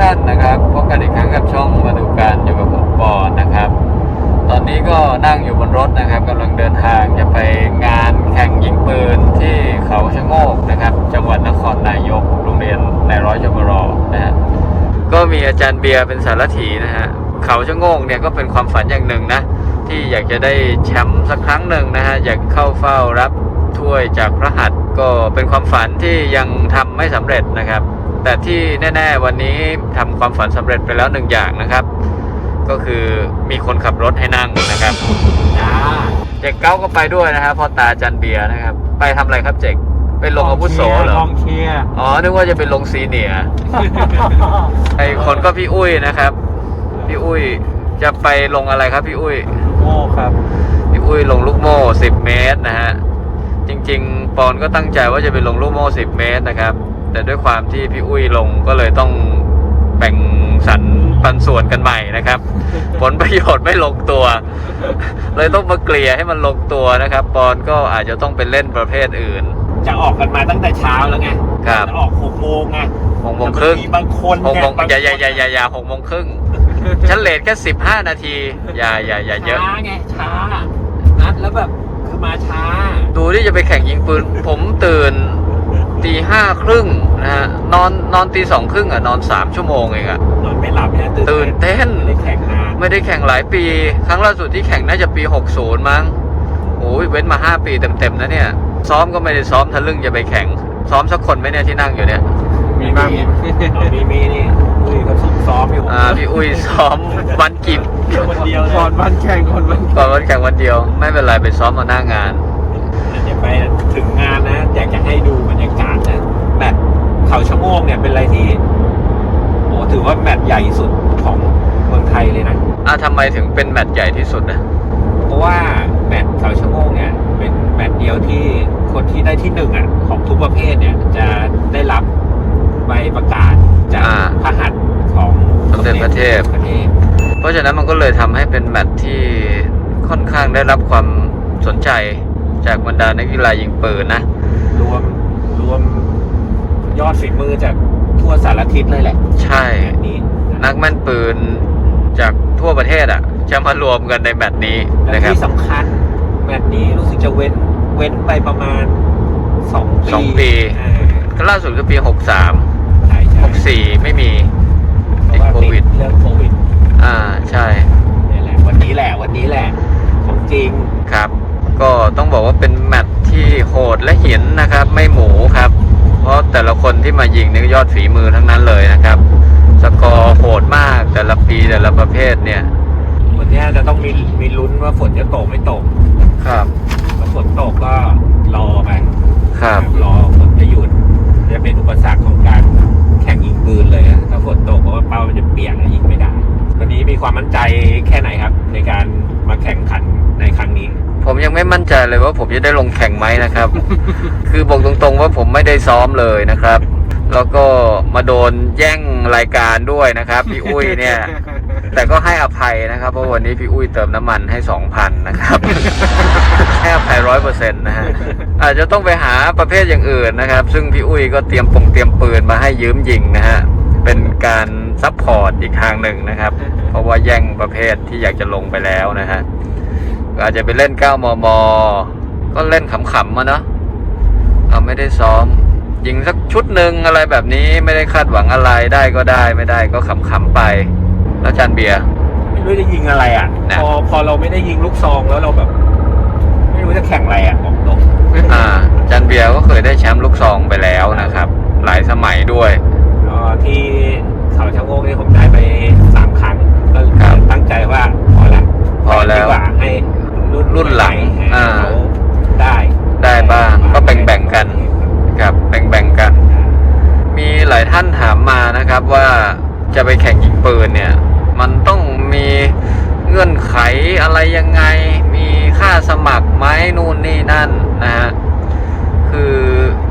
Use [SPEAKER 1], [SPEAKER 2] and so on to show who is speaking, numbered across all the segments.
[SPEAKER 1] ท่านนะครับพบกันอีกครั้งกับช่องมาดูการอยู่กับผมปอนนะครับ ตอนนี้ก็นั่งอยู่บนรถนะครับกำลังเดินทางจะไปงานแข่งยิงปืนที่เขาชะโงกนะครับ จังหวัดนครนายกโรงเรียนนายร้อยจมรอนะฮะก็มีอาจารย์เบียร์เป็นสารถีนะฮะเขาชะโงกเนี่ยก็เป็นความฝันอย่างหนึ่งนะที่อยากจะได้แชมป์สักครั้งหนึ่งนะฮะอยากเข้าเฝ้ารับถ้วยจากพระหัตถ์ก็เป็นความฝันที่ยังทำไม่สำเร็จนะครับ แต่ที่แน่ ๆ วันนี้ทำความฝันสำเร็จไปแล้วหนึ่งอย่างนะครับ ก็คือมีคนขับรถให้นั่งนะครับจ้าเจ๊กเก้าก็ไปด้วยนะครับพ่อตาจันเบียร์นะครับ ไปทำอะไรครับเจ๊กไปลงอาวุโสเหรอ ก
[SPEAKER 2] องเชียร์
[SPEAKER 1] อ๋อ นึกว่าจะเป็นลงซีเนียร์ไอคนก็พี่อุ้ยนะครับ พี่อุ้ยจะไปลงอะไรครับพี่อุ้ย
[SPEAKER 2] โม่ครับ
[SPEAKER 1] พี่อุ้ยลงลูกโม่ 10 เมตรนะฮะ จริง ๆ ปอนก็ตั้งใจว่าจะไปลงลูกโม่ 10 เมตรนะครับ แต่ด้วยความที่พี่อุ้ยลงก็เลยต้องแบ่งสรรปันส่วนกันใหม่นะครับ ผลประโยชน์ไม่ลงตัว เลยต้องมาเกลี่ยให้มันลงตัวนะครับปอนก็อาจจะต้องไปเล่นประเภทอื่น
[SPEAKER 2] จะออกกันมาตั้งแต่เช้าแล้วไง
[SPEAKER 1] ครับ
[SPEAKER 2] จะออกหกโมงไง
[SPEAKER 1] หกโมงครึ่ง
[SPEAKER 2] แต่นมีบางคน
[SPEAKER 1] หกโมง
[SPEAKER 2] ไบ
[SPEAKER 1] อย่าอย่าอย่าอย่าอย่าหกโมงครึ่งฉันเลทแค่สิบห้านาที อย่าอย่าอย่าเยอะ
[SPEAKER 2] ช้าไงช้านัดแล้วแบบคือมาช้า
[SPEAKER 1] ดูที่จะไปแข่งยิงปืน ผมตื่นตีห้าครึ่ง นะฮะนอนนอนตีสองครึ่งอะ นอนสามชั่วโมงเองอะ
[SPEAKER 2] นอนไม่หลับเนี่ย
[SPEAKER 1] ตื่นเต้น
[SPEAKER 2] ไม่ได้แข่งนาน
[SPEAKER 1] ไม่ได้แข่งหลายปี ครั้งล่าสุดที่แข่งน่าจะปี60มั้งโอ้ยเว้นมา5ปีเต็มๆนะเนี่ย ซ้อมก็ไม่ได้ซ้อมทะลึ่งจะไปแข่ง ซ้อมสักคนไหมเนี่ยที่นั่งอยู่เนี่ย
[SPEAKER 2] มีบ้างมีมีนี่อุ้ยเขาซุ่มซ้อมอยู่
[SPEAKER 1] อ่าพี่อุ้ยซ้อมวันกิบ
[SPEAKER 2] คนเดียวเลย
[SPEAKER 3] ก่อนวันแข่งก่อนวัน
[SPEAKER 1] ก่อนวันแข่งวันเดียว ไม่เป็นไรไปซ้อมมาหน้างาน
[SPEAKER 2] เดี๋ยวไปถึงงานนะอยากจะให้ดูบรรยากาศนะแมตช์ เขาชะโงกเนี่ยเป็นอะไรที่โอ้ถือว่าแมตช์ใหญ่สุดของเมืองไทยเลยนะ
[SPEAKER 1] อะทำไมถึงเป็นแมตช์ใหญ่ที่สุดนะ
[SPEAKER 2] เพราะว่าแมตช์เขาชะโงกเนี่ยเป็นแมตช์เดียวที่คนที่ได้ที่หนึ่งอะของทุกประเภทเนี่ยจะได้รับใบประกาศจาก
[SPEAKER 1] อ่า
[SPEAKER 2] พระหัตถ์ของ
[SPEAKER 1] สมเด็จพระเทพ
[SPEAKER 2] พระเทพ
[SPEAKER 1] เพราะฉะนั้นมันก็เลยทำให้เป็นแมตช์ที่ค่อนข้างได้รับความสนใจจากบรรดานักกีฬายิงปืนนะ
[SPEAKER 2] รวมรวม ยอดฝีมือจากทั่วสารทิศเลยแหละ
[SPEAKER 1] ใช่
[SPEAKER 2] แมตช์นี้
[SPEAKER 1] นักแม่นปืนจากทั่วประเทศอะ จะมารวมกันในแมตช์นี้
[SPEAKER 2] และ
[SPEAKER 1] นะครับ
[SPEAKER 2] ที่สำคัญแมตช์นี้รู้สึกจะเว้นเว้นไปประมาณสองปี
[SPEAKER 1] สองปี
[SPEAKER 2] อ่า
[SPEAKER 1] ก็ล่าสุดคือปี 63
[SPEAKER 2] ใช่ใช่
[SPEAKER 1] 64 ไม่มี
[SPEAKER 2] เพราะว่า
[SPEAKER 1] ติดโควิด
[SPEAKER 2] เรื่องโควิด
[SPEAKER 1] อ่าใช่
[SPEAKER 2] นี่แหละวันนี้แหละวันนี้แหละของจริง
[SPEAKER 1] ครับ ก็ต้องบอกว่าเป็นแมตช์ที่โหดและหินนะครับ ไม่หมูครับ เพราะแต่ละคนที่มายิงนี่ก็ยอดฝีมือทั้งนั้นเลยนะครับ สกอร์โหดมากแต่ละปีแต่ละประเภทเนี่ย
[SPEAKER 2] วันนี้จะต้องมีมีลุ้นว่าฝนจะตกไม่ตก
[SPEAKER 1] ครับ
[SPEAKER 2] ถ้าฝนตกก็รอไป
[SPEAKER 1] ครับ
[SPEAKER 2] รอฝนจะหยุดจะเป็นอุปสรรคของการแข่งยิงปืนเลยอะถ้าฝนตกเพราะว่าเป้ามันจะเปียกอะยิงไม่ได้วันนี้มีความมั่นใจแค่ไหนครับ ในการมาแข่งขันในครั้งนี้
[SPEAKER 1] ผมยังไม่มั่นใจเลยว่าผมจะได้ลงแข่งไหมนะครับ คือบอกตรงๆว่าผมไม่ได้ซ้อมเลยนะครับ แล้วก็มาโดนแย่งรายการด้วยนะครับพี่อุ้ยเนี่ย แต่ก็ให้อภัยนะครับ เพราะวันนี้พี่อุ้ยเติมน้ำมันให้สองพันนะครับ ให้อภัยร้อยเปอร์เซ็นต์นะฮะอาจจะต้องไปหาประเภทอย่างอื่นนะครับ ซึ่งพี่อุ้ยก็เตรียมปงเตรียมปืนมาให้ยืมยิงนะฮะเป็นการซัพพอร์ตอีกทางหนึ่งนะครับ เพราะว่าแย่งประเภทที่อยากจะลงไปแล้วนะฮะ ก็อาจจะไปเล่น 9 มม ก็เล่นขำๆมาเนาะเอาไม่ได้ซ้อม ยิงสักชุดหนึ่งอะไรแบบนี้ไม่ได้คาดหวังอะไรได้ก็ได้ไม่ได้ก็ขำๆไป แล้วจันเบียร์
[SPEAKER 2] ไม่รู้จะยิงอะไรอะ
[SPEAKER 1] นะ
[SPEAKER 2] พอพอเราไม่ได้ยิงลูกซองแล้วเราแบบ ไม่รู้จะแข่งอะไรอะบอกตรง
[SPEAKER 1] อ่าจันเบียร์ก็เคยได้แชมป์ลูกซองไปแล้วนะครับ หลายสมัยด้วย
[SPEAKER 2] ก็ที่เขาชะโงกนี่ผมได้ไปสามครั้งก็
[SPEAKER 1] ครับ
[SPEAKER 2] ตั้งใจว่าพอละ
[SPEAKER 1] พอแล้ว
[SPEAKER 2] ดีกว่าให้ รุ่น
[SPEAKER 1] รุ่นหลัง
[SPEAKER 2] ใม่
[SPEAKER 1] อ่า
[SPEAKER 2] เขาได้
[SPEAKER 1] ได้บ้างก็แบ่งๆกันครับแบ่งๆกัน มีหลายท่านถามมานะครับว่าจะไปแข่งยิงปืนเนี่ย มันต้องมีเงื่อนไขอะไรยังไง มีค่าสมัครไหมนู่นนี่นั่นนะฮะคือ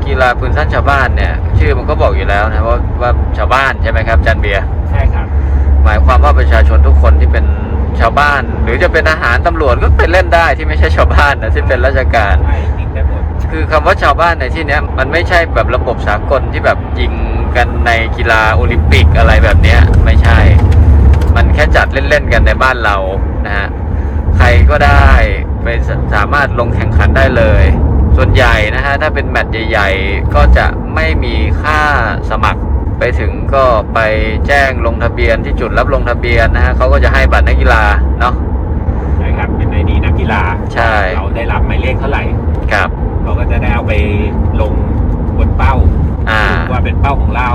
[SPEAKER 1] กีฬาปืนสั้นชาวบ้านเนี่ย ชื่อมันก็บอกอยู่แล้วนะว่าว่าชาวบ้านใช่ไหมครับจันเบียร์
[SPEAKER 2] ใช่ครับ
[SPEAKER 1] หมายความว่าประชาชนทุกคนที่เป็น ชาวบ้าน หรือจะเป็นทหารตำรวจก็ไปเล่นได้ที่ไม่ใช่ชาวบ้านนะที่เป็นราชการ คือคำว่าชาวบ้านในที่นี้มันไม่ใช่แบบระบบสากลที่แบบยิงกันในกีฬาโอลิมปิกอะไรแบบเนี้ยไม่ใช่ มันแค่จัดเล่นๆกันในบ้านเรานะฮะใครก็ได้ไปสามารถลงแข่งขันได้เลย ส่วนใหญ่นะฮะถ้าเป็นแมตช์ใหญ่ ๆ ก็จะไม่มีค่าสมัคร ไปถึงก็ไปแจ้งลงทะเบียนที่จุดรับลงทะเบียนนะฮะเขาก็จะให้บัตรนักกีฬาเนาะ
[SPEAKER 2] ใช่ครับเป็นไอดีนักกีฬา
[SPEAKER 1] ใช่
[SPEAKER 2] เราได้รับหมายเลขเท่าไหร่
[SPEAKER 1] ครับ
[SPEAKER 2] เราก็จะได้เอาไปลงบนเป้า
[SPEAKER 1] อ่า
[SPEAKER 2] ว่าเป็นเป้าของเรา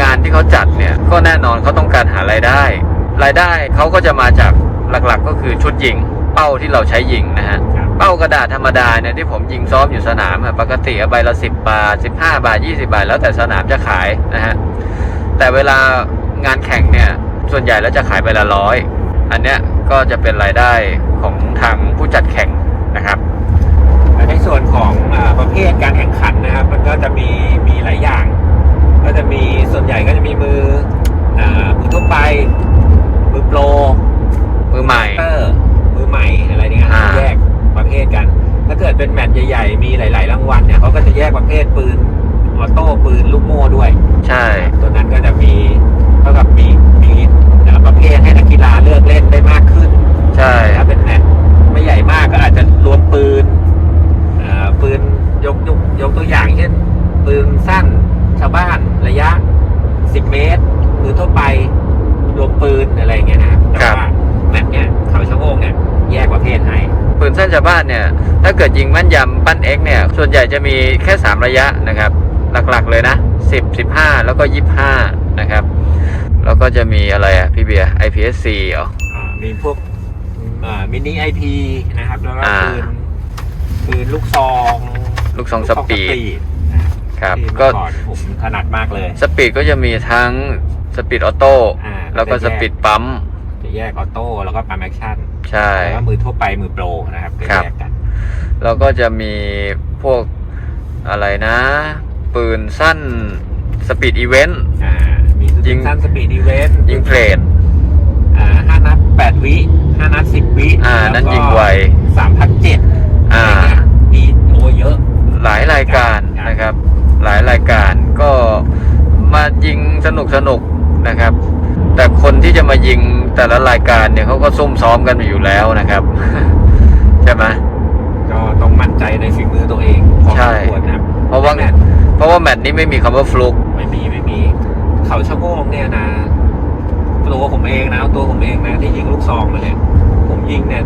[SPEAKER 1] งานที่เขาจัดเนี่ยก็แน่นอนเขาต้องการหารายได้ รายได้เขาก็จะมาจากหลักๆ ก็คือชุดยิง เป้าที่เราใช้ยิงนะฮะ
[SPEAKER 2] ครับ
[SPEAKER 1] เป้ากระดาษธรรมดาเนี่ยที่ผมยิงซ้อมอยู่สนามอะปกติอะใบละสิบบาทสิบห้าบาทยี่สิบาท แล้วแต่สนามจะขายนะฮะ แต่เวลางานแข่งเนี่ย ส่วนใหญ่แล้วจะขายใบละร้อย อันเนี้ยก็จะเป็นรายได้ของทางผู้จัดแข่งนะครับ
[SPEAKER 2] และในส่วนของอาประเภทการแข่งขันนะครับ มันก็จะมีมีหลายอย่าง ก็จะมีส่วนใหญ่ก็จะมีมืออามือทั่วไป มือโปร
[SPEAKER 1] มือใหม่
[SPEAKER 2] เตอร์มือใหม่อะไรเนี่ย
[SPEAKER 1] อ่า
[SPEAKER 2] แยกประเภทกัน ถ้าเกิดเป็นแมตช์ใหญ่ๆ มีหลาย ๆ รางวัลเนี่ยเขาก็จะแยกประเภทปืนออโต้ปืนลูกโม่ด้วย
[SPEAKER 1] ใช่
[SPEAKER 2] ตัวนั้นก็จะมีเท่ากับมีมีอ่าประเภทให้นักกีฬาเลือกเล่นได้มากขึ้น
[SPEAKER 1] ใช่
[SPEAKER 2] ถ้าเป็นแมตช์ไม่ใหญ่มากก็อาจจะรวมปืนอ่าปืนยกยกยกตัวอย่างเช่น ปืนสั้นชาวบ้านระยะ 10 เมตรมือทั่วไป รวมปืนอะไรอย่างเงี้ยนะครับแต่ว่าแมตช์เนี้ยเขาชะโงงเนี่ยแยกประเภทให้
[SPEAKER 1] ปืนสั้นชาวบ้านเนี่ย ถ้าเกิดยิงแม่นยำปั้น X เนี่ย ส่วนใหญ่จะมีแค่ 3 ระยะนะครับ หลักๆเลยนะ 10 15 แล้วก็ 25 นะครับ แล้วก็จะมีอะไรอะพี่เบียร์ IPSC เหรอ
[SPEAKER 2] อ่ามีพวกมินิไอพีนะครับแล้วก็
[SPEAKER 1] อ่า
[SPEAKER 2] ปืนปืนลูกซอง
[SPEAKER 1] ลูกซองสปีดครับ
[SPEAKER 2] ที่
[SPEAKER 1] ก็
[SPEAKER 2] เมื่อก่อนผมถนัดมากเลย
[SPEAKER 1] สปีดก็จะมีทั้งสปีดออโต้
[SPEAKER 2] อ่า
[SPEAKER 1] แล้วก็สปีดปั๊ม
[SPEAKER 2] จะแยกออโต้แล้วก็ปั๊มแอคชั่น
[SPEAKER 1] ใช่
[SPEAKER 2] แล้วก็มือทั่วไปมือโปรนะครับก็
[SPEAKER 1] ครับ
[SPEAKER 2] แยกกัน
[SPEAKER 1] แล้วก็จะมีพวกอะไรนะ ปืนสั้นสปีดอีเวนต์
[SPEAKER 2] อ่ามี
[SPEAKER 1] ยิง
[SPEAKER 2] สั้นสปีดอีเวนต์
[SPEAKER 1] ยิงเพลท
[SPEAKER 2] อ่าห้านัดแปดวิห้านัดสิบวิ
[SPEAKER 1] อ่า
[SPEAKER 2] แล้วก็
[SPEAKER 1] นั่นยิงไว
[SPEAKER 2] สามพันเจ็ด
[SPEAKER 1] อ่า
[SPEAKER 2] มีโอ้เยอะ
[SPEAKER 1] หลายรายการ
[SPEAKER 2] ครับ
[SPEAKER 1] นะครับ หลายรายการก็มายิงสนุกสนุกนะครับ แต่คนที่จะมายิงแต่ละรายการเนี่ยเขาก็ซุ่มซ้อมกันอยู่แล้วนะครับ ใช่ไหม
[SPEAKER 2] ก็ต้องมั่นใจในฝีมือตัวเองพอ
[SPEAKER 1] ใช่
[SPEAKER 2] สมควรนะครับ
[SPEAKER 1] เพราะว่า
[SPEAKER 2] แมตช์
[SPEAKER 1] เพราะว่าแมตช์นี้ไม่มีคำว่าฟลุก
[SPEAKER 2] ไม่มีไม่มี เขาชะโงงเนี่ยนะตัวผมเองนะเอาตัวผมเองนะที่ยิงลูกซองมาเนี่ยผมยิงเนี่ย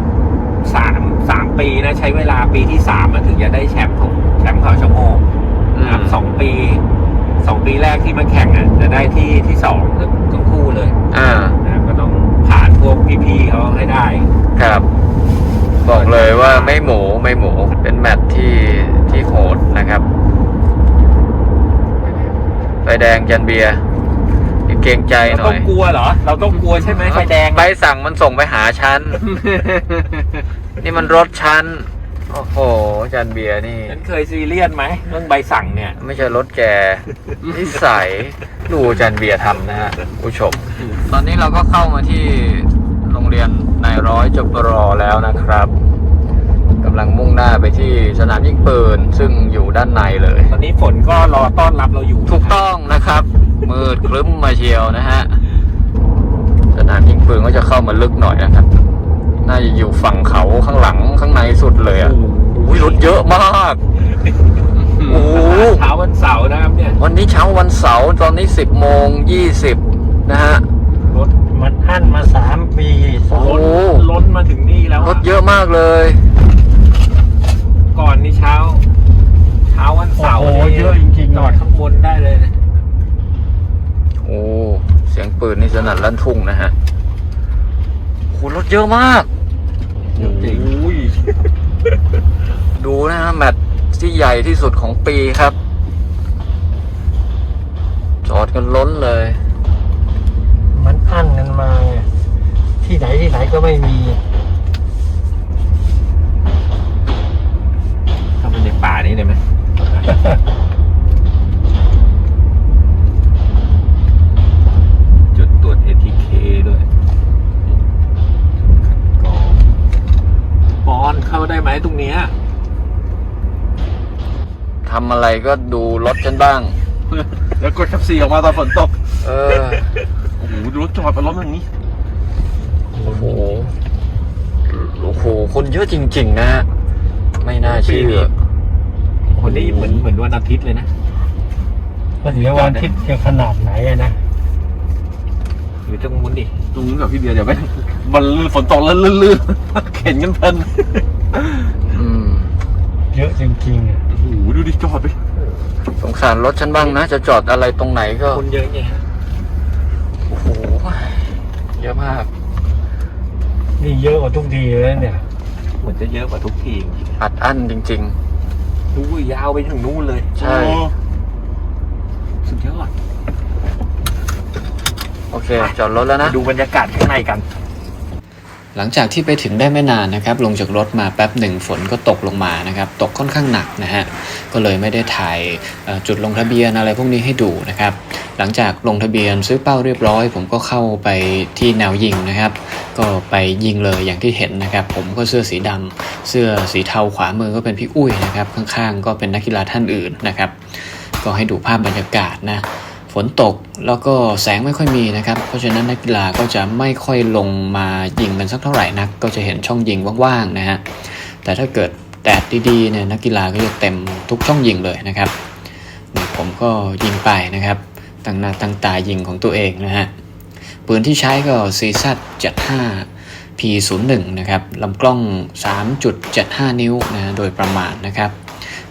[SPEAKER 2] สามสามปีนะ ใช้เวลาปีที่สามมันถึงจะได้แชมป์ของแชมป์เขาชะโงงนะครับ
[SPEAKER 1] อืม
[SPEAKER 2] สองปีสองปีแรกที่มาแข่งอะจะได้ที่ที่สองทั้งคู่ เลย
[SPEAKER 1] อ่า
[SPEAKER 2] นะครับก็ต้องผ่านพวกพี่ๆเขาให้ได้
[SPEAKER 1] ครับ บอกเลยว่าไม่หมูไม่หมูเป็นแมตช์ที่ที่โหดนะครับไฟแดงจันเบียร์เกรงใจ
[SPEAKER 2] เรา
[SPEAKER 1] หน่
[SPEAKER 2] ต้
[SPEAKER 1] อ
[SPEAKER 2] อง
[SPEAKER 1] ย
[SPEAKER 2] กลัวเหรอ เราต้องกลัวใช่ไหมไฟแดง
[SPEAKER 1] ใบสั่งมันส่งไปหาฉัน นี่มันรถฉัน โอ้โหจันเบียร์นี่
[SPEAKER 2] ฉันเคยซีเรียสไหมเรื่องใบสั่งเนี่ย
[SPEAKER 1] ไม่ใช่รถแกนิสัย ดูจันเบียร์ทำนะฮะผู้ชม ตอนนี้เราก็เข้ามาที่โรงเรียนนายร้อยจบรอแล้วนะครับกำลังมุ่งหน้าไปที่สนามยิงปืน ซึ่งอยู่ด้านในเลย
[SPEAKER 2] ตอนนี้ฝนก็รอต้อนรับเราอยู่
[SPEAKER 1] ถูกต้องนะครับ มืดครึ้มมาเชียวนะฮะ สนามยิงปืนก็จะเข้ามาลึกหน่อยนะครับ น่าจะอยู่ฝั่งเขาข้างหลังข้างในสุดเลยอะอุ้ยรถเยอะมาก โอ้โห
[SPEAKER 2] เช้าวันเสาร์นะครับเนี่ย
[SPEAKER 1] วันนี้เช้าวันเสาร์ตอนนี้ 10โมง20 นะฮะ
[SPEAKER 3] รถมันอั้นมาสามปี
[SPEAKER 1] โอ้โห
[SPEAKER 2] ล้นล้นมาถึงนี่แล้ว
[SPEAKER 1] รถเยอะมากเลย
[SPEAKER 2] ก่อนนี่เช้า เช้าวัน
[SPEAKER 3] โอ้
[SPEAKER 2] เสาร์
[SPEAKER 3] โห
[SPEAKER 2] นี่
[SPEAKER 3] เยอะจริงๆ
[SPEAKER 2] จอดข้างบนได้เลยนะ
[SPEAKER 1] โอ้เสียงปืนนี่สนั่นลั่นทุ่งนะฮะโหรถเยอะมาก
[SPEAKER 2] จริง
[SPEAKER 3] อุ้ย
[SPEAKER 1] ดูนะฮะแมตช์ ที่ใหญ่ที่สุดของปีครับ จอดกันล้นเลย
[SPEAKER 3] มันอั้นกันมาไงที่ไหนที่ไหนก็ไม่มี
[SPEAKER 2] เข้าไปในป่านี้ได้ไหมจุดตรวจ ATK ด้วยคัดกรองปอนเข้าได้ไหมตรงเนี้ย
[SPEAKER 1] ทำอะไรก็ดูรถฉันบ้าง
[SPEAKER 2] แล้วกดแคปซีออกมาตอนฝนตก
[SPEAKER 4] เออ
[SPEAKER 2] โอ้โหดูรถจอดเป็นรถอย่างนี้
[SPEAKER 4] โอ้โห โอ้โห คนเยอะจริง ๆ นะฮะไม่น่าเชื่อ
[SPEAKER 2] คนนี้เหมือนเหมือนวันอาทิตย์เลยนะ
[SPEAKER 3] ก็เดี๋ยววันอาทิตย์จะขนาดไหนอะนะ
[SPEAKER 2] หรือตรงมุ้นดิตรงนู้นกับพี่เบียร์เดี๋ยวไปมันฝนตกแล้วลื่นๆเข็นกันเพลิน
[SPEAKER 4] อืม
[SPEAKER 3] เยอะจริงๆอะ
[SPEAKER 2] โอ้โหดูดิจอดไป
[SPEAKER 4] สงสารรถฉันบ้างนะ จะจอดอะไรตรงไหนก็
[SPEAKER 2] คนเยอะไง
[SPEAKER 4] โอ้โห เยอะมาก
[SPEAKER 3] นี่เยอะกว่าทุกทีเลยเนี่ย
[SPEAKER 2] เหมือนจะเยอะกว่าทุกทีจริง
[SPEAKER 4] อัดอั้นจริง
[SPEAKER 2] ๆดูยาวไปถึงนู่นเลย
[SPEAKER 4] ใช่
[SPEAKER 2] โอ้สุดยอด
[SPEAKER 4] ๆโอเค จอดรถแล้วนะ
[SPEAKER 2] ดูบรรยากาศข้างในกัน
[SPEAKER 4] หลังจากที่ไปถึงได้ไม่นานนะครับ ลงจากรถมาแป๊บหนึ่งฝนก็ตกลงมานะครับ ตกค่อนข้างหนักนะฮะ ก็เลยไม่ได้ถ่ายจุดลงทะเบียนอะไรพวกนี้ให้ดูนะครับ หลังจากลงทะเบียนซื้อเป้าเรียบร้อย ผมก็เข้าไปที่แนวยิงนะครับ ก็ไปยิงเลยอย่างที่เห็นนะครับ ผมก็เสื้อสีดำเสื้อสีเทาขวามือก็เป็นพี่อุ้ยนะครับ ข้างๆ ก็เป็นนักกีฬาท่านอื่นนะครับ ก็ให้ดูภาพบรรยากาศนะ ฝนตกแล้วก็แสงไม่ค่อยมีนะครับ เพราะฉะนั้นนักกีฬาก็จะไม่ค่อยลงมายิงกันสักเท่าไหร่นัก ก็จะเห็นช่องยิงว่างๆนะฮะแต่ถ้าเกิดแดดดีๆเนี่ยนักกีฬาก็จะเต็มทุกช่องยิงเลยนะครับนี่ผมก็ยิงไปนะครับตั้งหน้าตั้งตายิงของตัวเองนะฮะปืนที่ใช้ก็ CZ 75 P01 นะครับลำกล้อง 3.75 นิ้วนะโดยประมาณนะครับ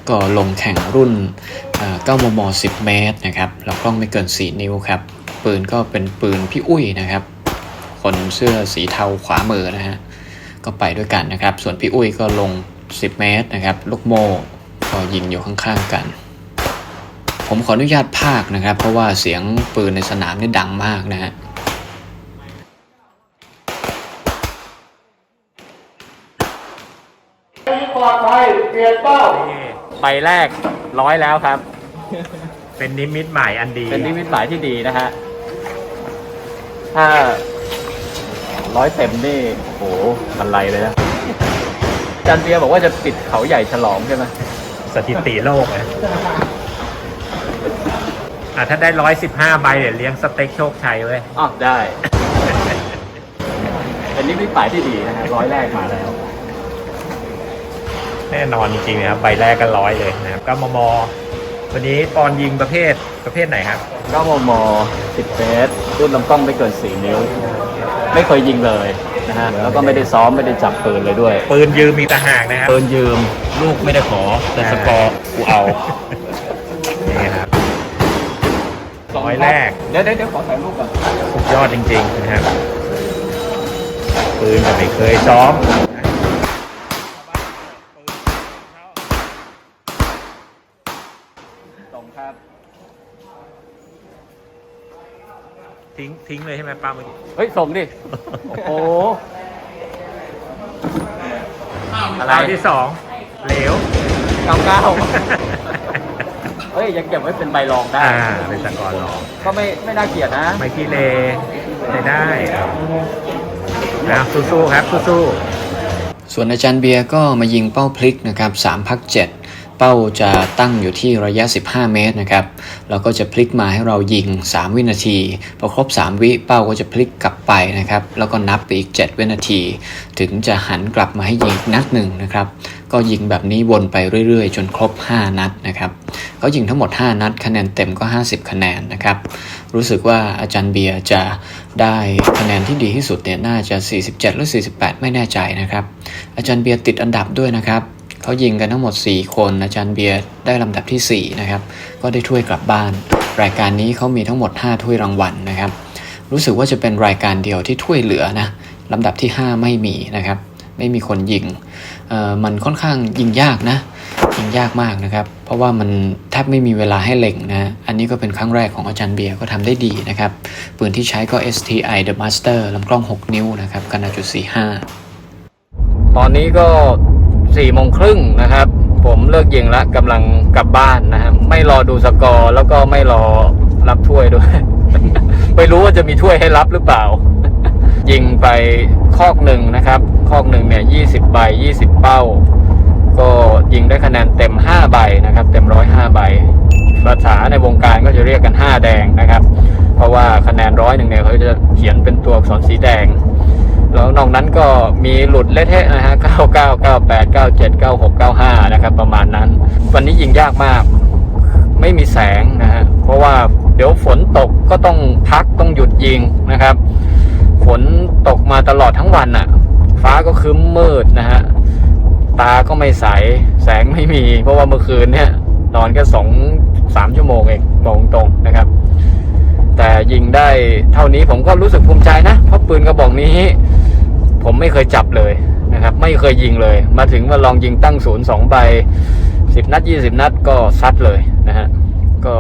[SPEAKER 4] ก็ลงแข่งรุ่น 9มม10 เมตรนะครับลำกล้องไม่เกิน 4 นิ้วครับ ปืนก็เป็นปืนพี่อุ้ยนะครับ คนเสื้อสีเทาขวามือนะฮะ ก็ไปด้วยกันนะครับ ส่วนพี่อุ้ยก็ลง 10 เมตรนะครับ ลูกโม่ก็ยิงอยู่ข้างๆกัน ผมขออนุญาตภาคนะครับ เพราะว่าเสียงปืนในสนามนี่ดังมากนะฮะใบแรก ร้อยแล้วครับ
[SPEAKER 2] เป็นนิมิตหมายอันดี
[SPEAKER 4] เป็นนิมิตหมายที่ดีนะฮะ ถ้าร้อยเต็มนี่โอ้โหมันไรเลยนะจันเบียร์บอกว่าจะปิดเขาใหญ่ฉลองใช่ไหม
[SPEAKER 2] สถิติโลกนะอะถ้าได้ร้อยสิบห้าใบเดี๋ยวเลี้ยงสเต็กโชคชัยเว้ย
[SPEAKER 4] อ๋อได้ เป็นนิมิตหมายที่ดีนะฮะร้อยแรกมาแล้ว
[SPEAKER 2] แน่นอนจริงๆนะครับใบแรกก็ร้อยเลยนะครับก็มมวันนี้ปอนยิงประเภทประเภทไหนครับ
[SPEAKER 4] 9มม10เมตรรุ่นลำกล้องไม่เกิน4นิ้ว ไม่เคยยิงเลยนะฮะแล้วก็ไม่ได้ซ้อมไม่ได้จับปืนเลยด้วย
[SPEAKER 2] ปืนยืมมีต่างหากนะครับ
[SPEAKER 4] ปืนยืมลูกไม่ได้ขอแต่สกอร์กูเอา
[SPEAKER 2] นี่ครับร้อยแรก
[SPEAKER 4] เดี๋ยวเดี๋ยวเดี๋ยวขอถ่ายรูปก่อน
[SPEAKER 2] สุดยอดจริงๆนะครับปืนก็ไม่เคยซ้อม
[SPEAKER 4] ส่งครับ
[SPEAKER 2] ทิ้งทิ้งเลยใช่ไหมป้าเมื่อกี้
[SPEAKER 4] เฮ้ย ส่งดิ โอ้โห อะไร
[SPEAKER 2] ราวที่สองเหลว
[SPEAKER 4] เก้าเก้าเฮ้ย ยังเก็บไว้เป็นใบรองได้
[SPEAKER 2] อ่าเป็นสกอร์รอง
[SPEAKER 4] ก็ไม่ไม่น่าเกลียดนะ
[SPEAKER 2] ไม่ขี้เลใช้ได้ครับนะสู้ๆครับสู้ๆ
[SPEAKER 4] ส่วนอาจารย์เบียร์ก็มายิงเป้าพลิกนะครับ3พัก7 เป้าจะตั้งอยู่ที่ระยะ 15 เมตรนะครับแล้วก็จะพลิกมาให้เรายิง 3 วินาที พอครบ 3 วิเป้าก็จะพลิกกลับไปนะครับ แล้วก็นับไปอีก 7 วินาที ถึงจะหันกลับมาให้ยิงนัดหนึ่งนะครับ ก็ยิงแบบนี้วนไปเรื่อยๆ จนครบ 5 นัดนะครับเขายิงทั้งหมด 5 นัด คะแนนเต็มก็ 50 คะแนนนะครับ รู้สึกว่าอาจารย์เบียร์จะได้คะแนนที่ดีที่สุดเนี่ยน่าจะ 47 หรือ 48 ไม่แน่ใจนะครับ อาจารย์เบียร์ติดอันดับด้วยนะครับ เขายิงกันทั้งหมด 4 คนอาจารย์เบียร์ได้ลำดับที่ 4 นะครับ ก็ได้ถ้วยกลับบ้าน รายการนี้เขามีทั้งหมด 5 ถ้วยรางวัลนะครับ รู้สึกว่าจะเป็นรายการเดียวที่ถ้วยเหลือนะลำดับที่ 5 ไม่มีนะครับ ไม่มีคนยิงมันค่อนข้างยิงยากนะ ยิงยากมากนะครับ เพราะว่ามันแทบไม่มีเวลาให้เล็งนะ อันนี้ก็เป็นครั้งแรกของอาจารย์เบียร์ก็ทำได้ดีนะครับ ปืนที่ใช้ก็ STI The Master ลำกล้อง 6 นิ้วนะครับขนาดจุด45ตอนนี้ก็ สี่โมงครึ่งนะครับ ผมเลิกยิงแล้วกำลังกลับบ้านนะครับไม่รอดูสกอร์แล้วก็ไม่รอรับถ้วยด้วย ไม่รู้ว่าจะมีถ้วยให้รับหรือเปล่า ยิงไปคอกหนึ่งนะครับ คอกหนึ่งเนี่ยยี่สิบใบยี่สิบเป้า ก็ยิงได้คะแนนเต็ม5ใบนะครับ เต็มร้อยห้าใบ
[SPEAKER 1] ภาษาในวงการก็จะเรียกกัน5แดงนะครับ เพราะว่าคะแนนร้อยหนึ่งเนี่ยเขาจะเขียนเป็นตัวอักษรสีแดง แล้วนอกนั้นก็มีหลุดเละเทะนะฮะ 99 98 97 96 95 นะครับ ประมาณนั้น วันนี้ยิงยากมาก ไม่มีแสงนะฮะ เพราะว่าเดี๋ยวฝนตกก็ต้องพักต้องหยุดยิงนะครับ ฝนตกมาตลอดทั้งวันอะ่ะ ฟ้าก็ครึ้มมืดนะฮะ ตาก็ไม่ใส แสงไม่มี เพราะว่าเมื่อคืนเนี่ยนอนแค่สองสามชั่วโมงเองบอกตรงนะครับ แต่ยิงได้เท่านี้ผมก็รู้สึกภูมิใจนะ เพราะปืนกระบอกนี้ ผมไม่เคยจับเลยนะครับ ไม่เคยยิงเลย มาถึงมาลองยิงตั้งศูนย์สองใบสิบนัดยี่สิบนัดก็ซัดเลยนะฮะก็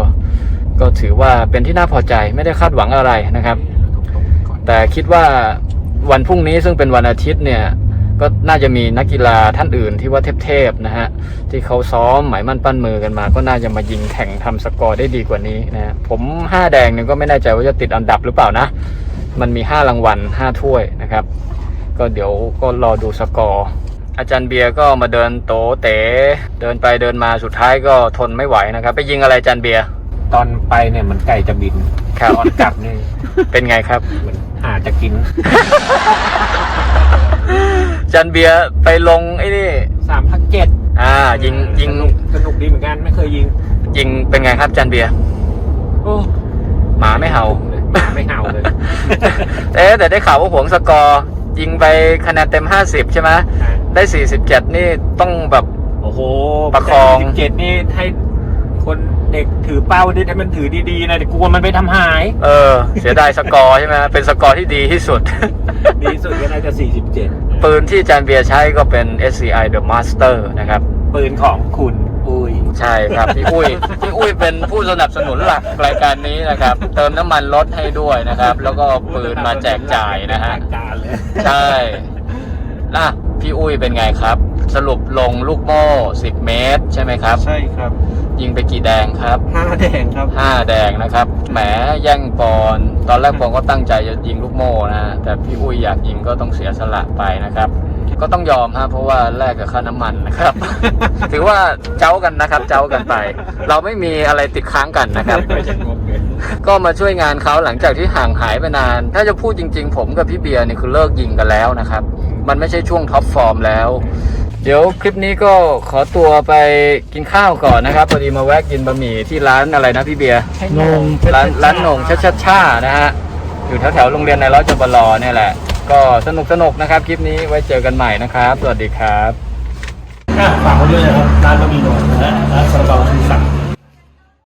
[SPEAKER 1] ก็ถือว่าเป็นที่น่าพอใจไม่ได้คาดหวังอะไรนะครับ แต่คิดว่าวันพรุ่งนี้ซึ่งเป็นวันอาทิตย์เนี่ยก็น่าจะมีนักกีฬาท่านอื่นที่ว่าเทพๆนะฮะที่เขาซ้อมหมายมั่นปั้นมือกันมา ก็น่าจะมายิงแข่งทำสกอร์ได้ดีกว่านี้นะฮะผมห้าแดงเนี่ยก็ไม่แน่ใจว่าจะติดอันดับหรือเปล่านะ มันมีห้ารางวัลห้าถ้วยนะครับ ก็เดี๋ยวก็รอดูสกอร์ อาจารย์เบียร์ก็มาเดินโตเต๋เดินไปเดินมาสุดท้ายก็ทนไม่ไหวนะครับ ไปยิงอะไรอาจารย์เบียร์
[SPEAKER 2] ตอนไปเนี่ยมันไก่จะบิน
[SPEAKER 1] ครับ
[SPEAKER 2] ตอนกลับนี่
[SPEAKER 1] เป็นไงครับ
[SPEAKER 2] มันหาจะกิน
[SPEAKER 1] อาจารย์เบียร์ไปลงไอ้นี่
[SPEAKER 2] สามพักเจ็ด
[SPEAKER 1] อ่า ยิงยิง
[SPEAKER 2] สนุกสนุกดีเหมือนกันไม่เคยยิง
[SPEAKER 1] ยิงเป็นไงครับอาจารย์เบียร์
[SPEAKER 2] โอ้
[SPEAKER 1] หมาไม่เห่า
[SPEAKER 2] ไม่เห่าเลย
[SPEAKER 1] เอ๊ะแต่ได้ข่าวว่าหวงสกอร์ ยิงไปคะแนนเต็ม 50 ใช่ไหมได้ 47 นี่ต้องแบบ
[SPEAKER 2] โอ้โห
[SPEAKER 1] ประคอง
[SPEAKER 2] สิบเจ็ดนี่ให้คนเด็กถือเป้าดิให้มันถือดีๆนะเดี๋ยวกลัวมันไปทำหาย
[SPEAKER 1] เออ เสียดายสกอร์ใช่ไหมเป็นสกอร์ที่ดีที่สุด
[SPEAKER 2] ดีที่สุดก็น่าจะ 47
[SPEAKER 1] ปืนที่อาจารย์เบียร์ใช้ก็เป็น SCI The Master นะครับ
[SPEAKER 2] ปืนของคุณอุ้ย
[SPEAKER 1] ใช่ครับพี่อุ้ยพี่อุ้ยเป็นผู้สนับสนุนหลักรายการนี้นะครับ เติมน้ำมันรถให้ด้วยนะครับ แล้วก็ปืนมาแจกจ่ายนะฮะ
[SPEAKER 2] แจกจ่ายเลย
[SPEAKER 1] ใช่นะพี่อุ้ยเป็นไงครับ สรุปลงลูกโม่10 เมตร ใช่ไหมครับ
[SPEAKER 3] ใช่ครับ
[SPEAKER 1] ยิงไปกี่แดงครับ
[SPEAKER 3] ห้าแดงครับ
[SPEAKER 1] 5แดงนะครับ แหมแย่งปอน ตอนแรกปอนก็ตั้งใจจะยิงลูกโม่นะ แต่พี่อุ้ยอยากยิงก็ต้องเสียสละไปนะครับ ก็ต้องยอมฮะเพราะว่าแลกกับค่าน้ำมันนะครับ ถือว่าเจ้ากันนะครับ เจ้ากันไป เราไม่มีอะไรติดค้างกันนะครับ
[SPEAKER 2] ไม่ใช่งบเลย
[SPEAKER 1] ก็มาช่วยงานเขาหลังจากที่ห่างหายไปนาน ถ้าจะพูดจริง ๆ ผมกับพี่เบียร์นี่คือเลิกยิงกันแล้วนะครับ มันไม่ใช่ช่วงท็อปฟอร์มแล้ว เดี๋ยวคลิปนี้ก็ขอตัวไปกินข้าวก่อนนะครับพอดีมาแวะกินบะหมี่ที่ร้านอะไรนะพี่เบียร์
[SPEAKER 3] โหน่ง
[SPEAKER 1] ร้านร้านโหน่งชัดชัดช่านะฮะอยู่แถวแถวๆโรงเรียนในร้อยจบลอเนี่ยแหละ ก็สนุกสนุกนะครับ คลิปนี้ไว้เจอกันใหม่นะครับ สวัสดีครับ
[SPEAKER 3] ฝากไว้ด้วยนะครับร้านบะหมี่หน่งและร้านซาลาเปาคือสั่ง